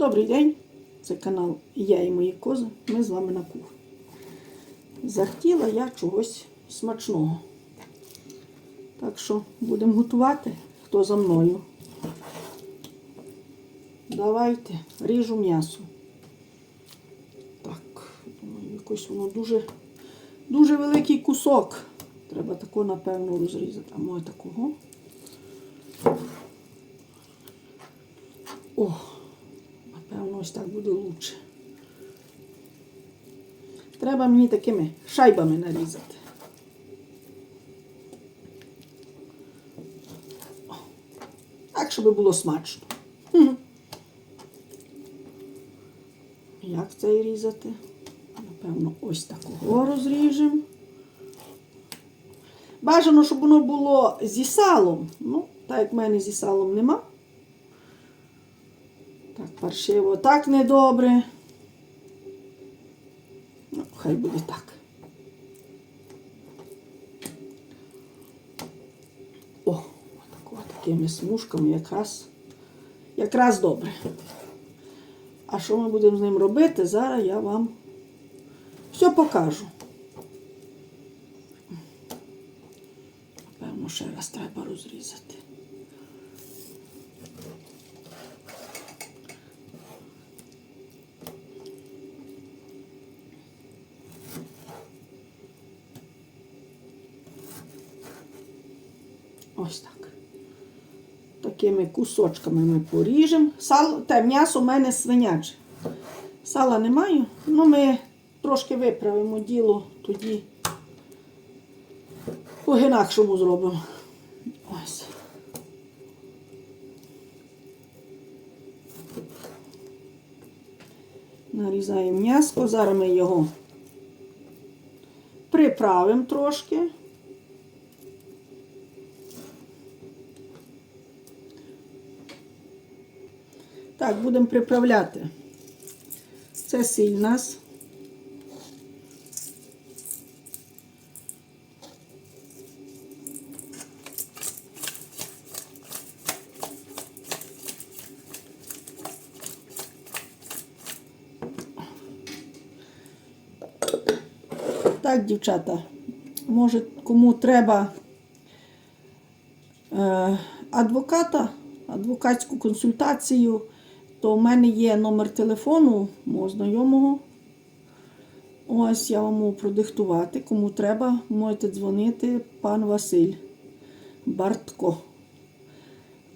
Добрий день! Це канал Я і мої кози. Ми з вами на кухні. Захотіла я чогось смачного. Так що будемо готувати, хто за мною. Давайте ріжу м'ясо. Так, думаю, якось воно дуже, дуже великий кусок. Треба тако, напевно, розрізати. А може такого. О, ось так буде лучше. Треба мені такими шайбами нарізати. О, Так, щоб було смачно. Хм. Як це різати? Напевно, ось такого розріжемо. Бажано, щоб воно було зі салом. Ну, так як в мене зі салом нема. Паршиво, так недобре. Ну, хай буде так. О, отако, такими смужками якраз, якраз добре. А що ми будемо з ним робити, зараз я вам все покажу. Напевно, ще раз треба розрізати. Ось так. Такими кусочками ми поріжемо. Сало, те м'ясо у мене свиняче. Сала не маю, ну ми трошки виправимо діло, тоді по-інакшому зробимо. Ось. Нарізаємо м'ясо, зараз ми його приправимо трошки. Так, будемо приправляти. Це сіль нас. Так, дівчата, може, кому треба е, адвоката, адвокатську консультацію, то в мене є номер телефону мого знайомого. Ось я вам можу продиктувати. Кому треба, можете дзвонити пан Василь Бартко.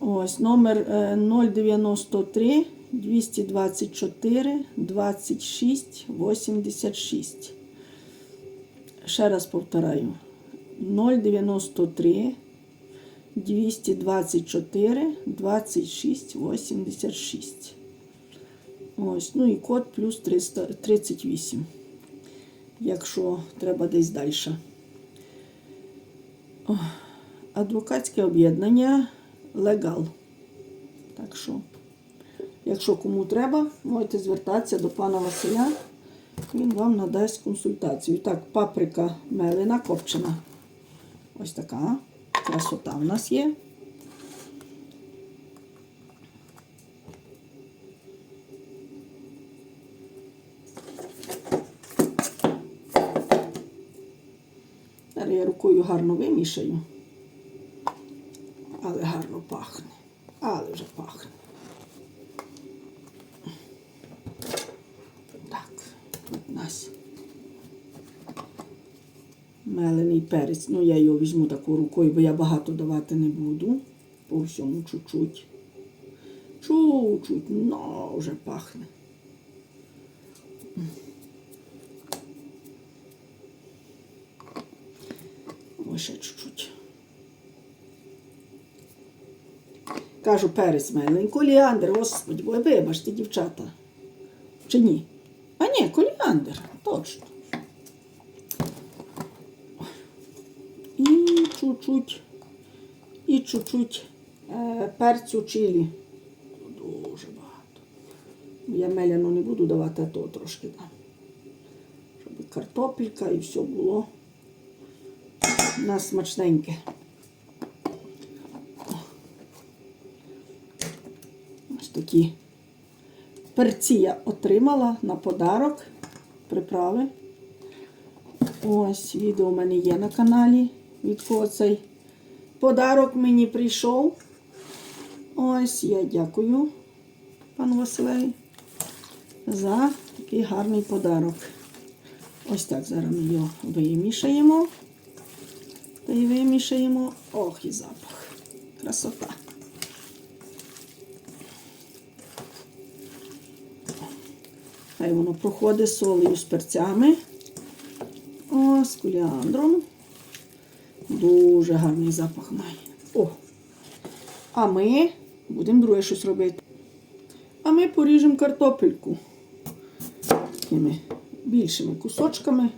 Ось номер е, 093 224 26 86. Ще раз повторяю. 093 224 26 86. Ось, ну і код плюс 300, 38. Якщо треба десь далі. Адвокатське об'єднання Легал. Так що, якщо кому треба, можете звертатися до пана Василя. Він вам надасть консультацію. Так, паприка мелена копчена. Ось така красота в нас є. Зараз я рукою гарно вимішаю. Але гарно пахне. Але вже пахне. Так, у нас мелений перець. Ну, я його візьму таку рукою, бо я багато давати не буду. По всьому чуть-чуть. Чуть-чуть, ну, вже пахне. Ось ще чуть-чуть. Кажу, перець мелений. Коліандр, господи, ви вибачте, дівчата. Чи ні? А ні, коліандр, точно. І чуть-чуть, і чуть-чуть е, перцю чилі. Дуже багато. Я меляну не буду давати, а то трошки дам. Щоб картопелька і все було у нас смачненьке. Ось такі перці я отримала на подарок. Приправи. Ось відео у мене є на каналі. Від цей подарок мені прийшов. Ось я дякую пану Василеві за такий гарний подарок. Ось так зараз ми його вимішаємо. Та й вимішаємо. Ох, і запах. Красота. Хай воно проходить солею з перцями. О, з куліандром. Дуже гарний запах має. О! А ми будемо друге щось робити. А ми поріжемо картопельку такими більшими кусочками.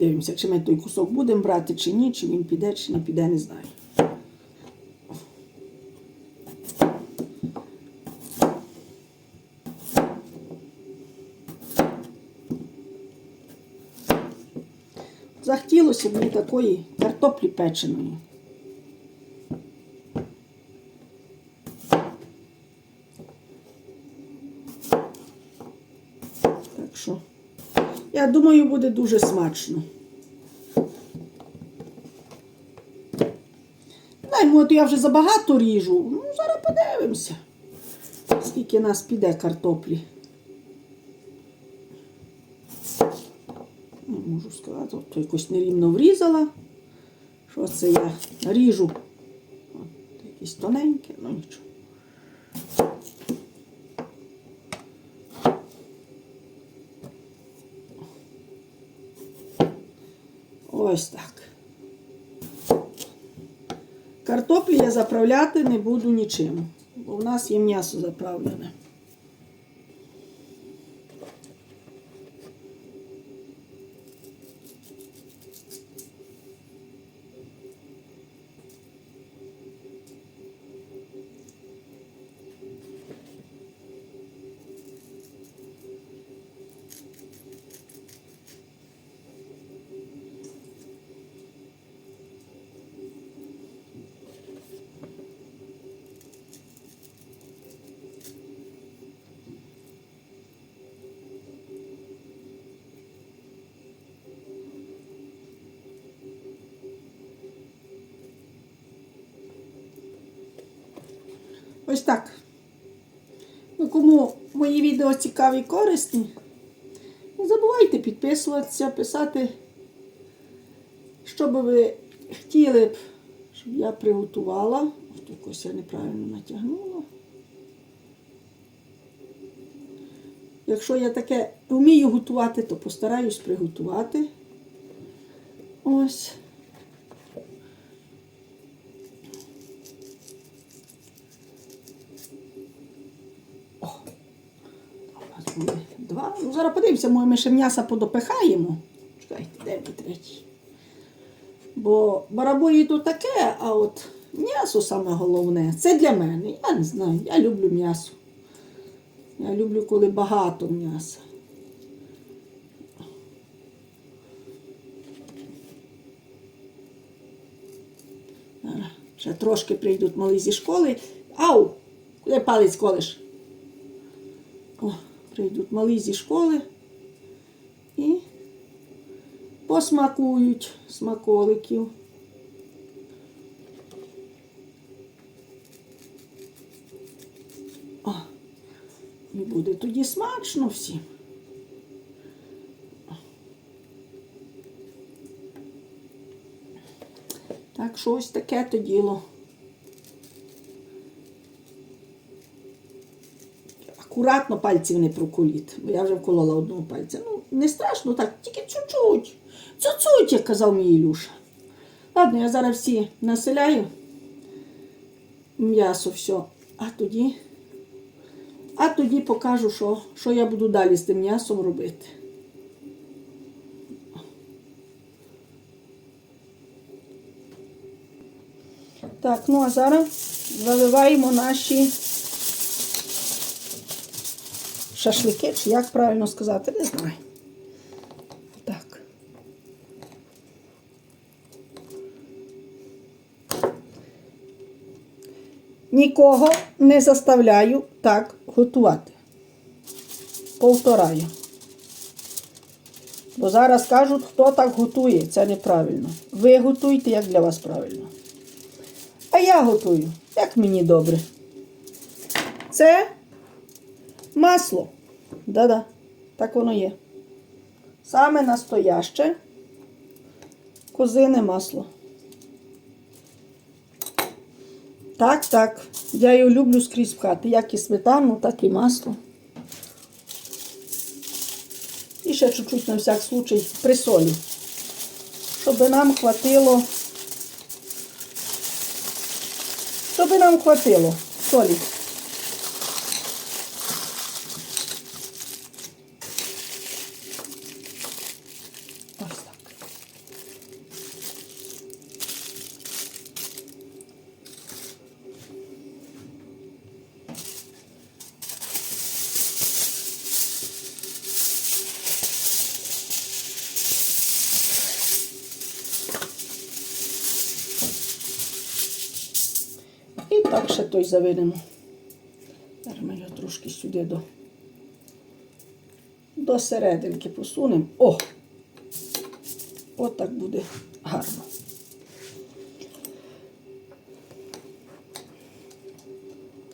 Подивимося, чи ми той кусок будемо брати, чи ні, чи він піде, чи не піде, не знаю. Захотілося мені такої картоплі печеної. Так що, я думаю, буде дуже смачно. Дай, от я вже забагато ріжу. Ну, зараз подивимося, скільки нас піде картоплі. Не можу сказати, от якось нерівно врізала. Що це я ріжу? От, якісь тоненькі, ну нічого. Ось так. Картоплі я заправляти не буду нічим, бо в нас є м'ясо заправлене. Ось так. Ну, кому мої відео цікаві і корисні, не забувайте підписуватися, писати, що би ви хотіли б, щоб я приготувала. Ось тут я неправильно натягнула. Якщо я таке вмію готувати, то постараюсь приготувати. Ось. У нас буде Два. Ну, зараз подивимося, може, ми ще м'яса подопихаємо. Чекайте, де мій третій? Бо барабої то таке, а от м'ясо саме головне. Це для мене. Я не знаю. Я люблю м'ясо. Я люблю, коли багато м'яса. Ще трошки прийдуть мали зі школи. Ау! Куди палець колиш? О, прийдуть малі зі школи і посмакують смаколиків. О, і буде тоді смачно всім. Так, що ось таке то діло. Акуратно пальців не проколіть, бо я вже вколола одного пальця. Ну, не страшно так, тільки чуть-чуть. Цуцуть, як казав мій Ілюша. Ладно, я зараз всі населяю. М'ясо все. А тоді. А тоді покажу, що, що я буду далі з тим м'ясом робити. Так, ну а зараз заливаємо наші шашлики, чи як правильно сказати, не знаю. Так. Нікого не заставляю так готувати. Повтораю. Бо зараз кажуть, хто так готує, це неправильно. Ви готуйте, як для вас правильно. А я готую, як мені добре. Це масло. Да-да, так воно є. Саме настояще козине масло. Так, так. Я його люблю скрізь пхати. Як і сметану, так і масло. І ще чуть-чуть на всяк случай присолю. Щоб нам хватило. Щоб нам хватило солі. Ще той заведемо. Зараз ми його трошки сюди до, до серединки посунемо. О! От так буде гарно.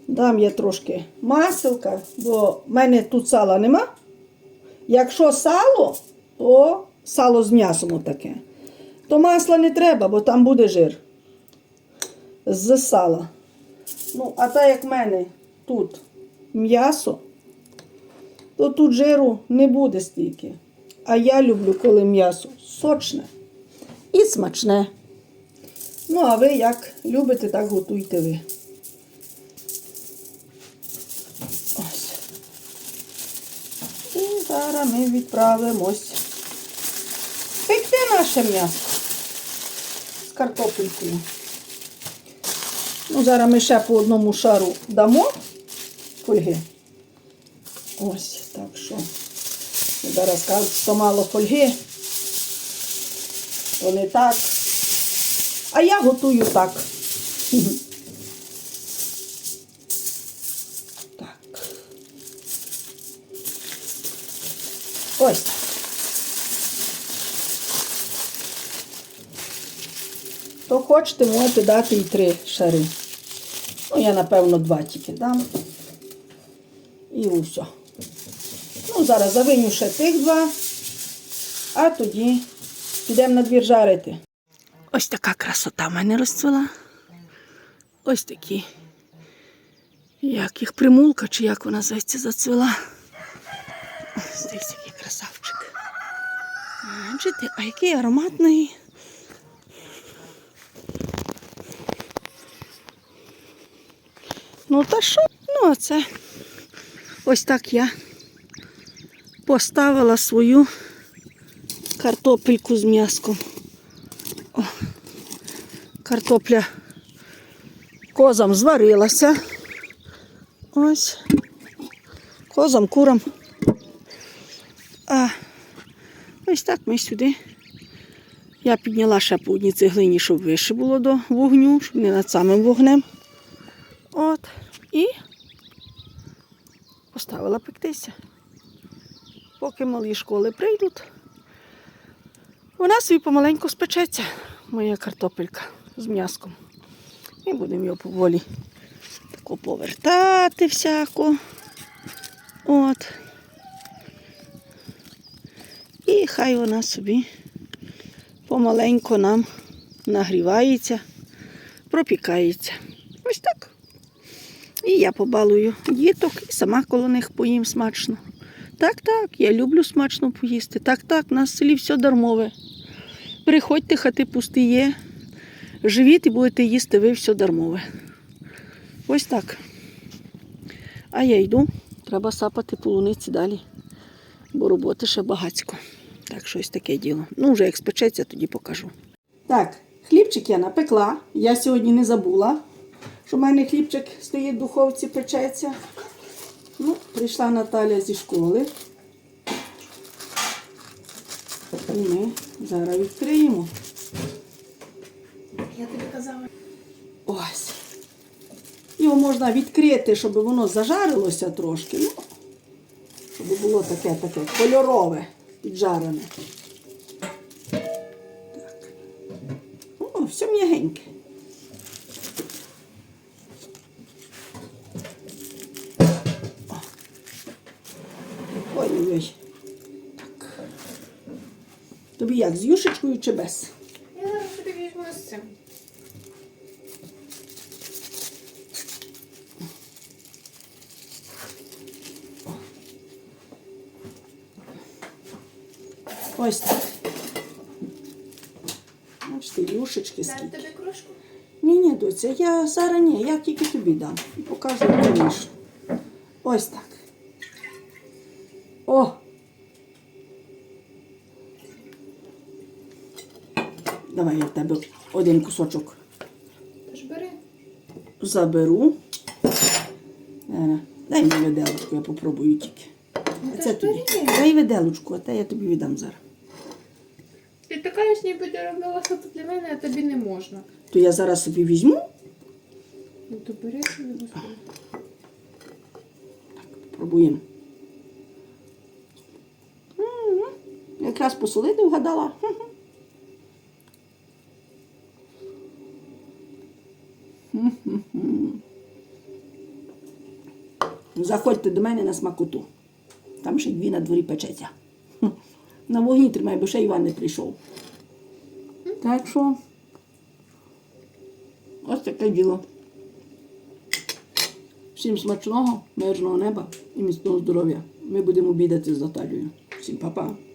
Дам я трошки маселка, бо в мене тут сала нема. Якщо сало, то сало з м'ясом таке. То масла не треба, бо там буде жир з сала. Ну, а так як в мене тут м'ясо, то тут жиру не буде стільки. А я люблю, коли м'ясо сочне і смачне. Ну, а ви як любите, так готуйте ви. Ось. І зараз ми відправимось. Пекти наше м'ясо з картопелькою. Ну, зараз ми ще по одному шару дамо фольги. Ось, так що. Зараз кажуть, що мало фольги. То не так. А я готую так. Так. Ось. То хочете, можете дати і три шари. Ну, я, напевно, два тільки дам. І усе. Ну, зараз завиню ще тих два, а тоді підемо на двір жарити. Ось така красота в мене розцвела. Ось такі. Як їх примулка, чи як вона зветься, зацвела. Ось який красавчик. Бачите, а який ароматний. Ну, та що? Ну, а це ось так я поставила свою картопельку з м'яском. О, картопля козам зварилася. Ось. Козам, курам. А ось так ми сюди. Я підняла ще по одній цеглині, щоб вище було до вогню, щоб не над самим вогнем. От. І поставила пектися. Поки малі школи прийдуть, вона собі помаленьку спечеться, моя картопелька з м'яском. І будемо його поволі тако повертати всяко. От. І хай вона собі помаленьку нам нагрівається, пропікається. Ось так. І я побалую діток і сама коло них поїм смачно. Так, так, я люблю смачно поїсти. Так, так, у нас в селі все дармове. Приходьте, хати пусті є. Живіть і будете їсти ви все дармове. Ось так. А я йду, треба сапати полуниці далі, бо роботи ще багацько. Так, щось таке діло. Ну, вже як спечеться, тоді покажу. Так, хлібчик я напекла. Я сьогодні не забула, що в мене хлібчик стоїть в духовці, печеться. Ну, прийшла Наталя зі школи. І ми зараз відкриємо. Я тобі казала. Ось. Його можна відкрити, щоб воно зажарилося трошки. Ну, щоб було таке таке кольорове, піджарене. Так. О, все м'ягеньке. Ой-ой-ой. Так. Тобі як, з юшечкою чи без? Я зараз тобі візьму з цим. Ось так. Бачите, юшечки скільки. тобі кружку? Ні, ні, доця, я зараз ні, я тільки тобі дам. І покажу, як ти вийшло. Ось так. О! Давай я в тебе один кусочок Тож бери. заберу. Дай мені виделочку, я попробую тільки. А це тобі. Дай виделочку, а те я тобі віддам зараз. Ти така ж ніби робила щось для мене, а тобі не можна. То я зараз собі візьму, Ну то бери собі господи. пробуємо. Якраз посолити вгадала. Заходьте до мене на смакоту. Там ще дві на дворі печеться. На вогні тримай, бо ще Іван не прийшов. Так що ось таке діло. Всім смачного, мирного неба і міцного здоров'я. Ми будемо обідати з Наталією. Всім па-па.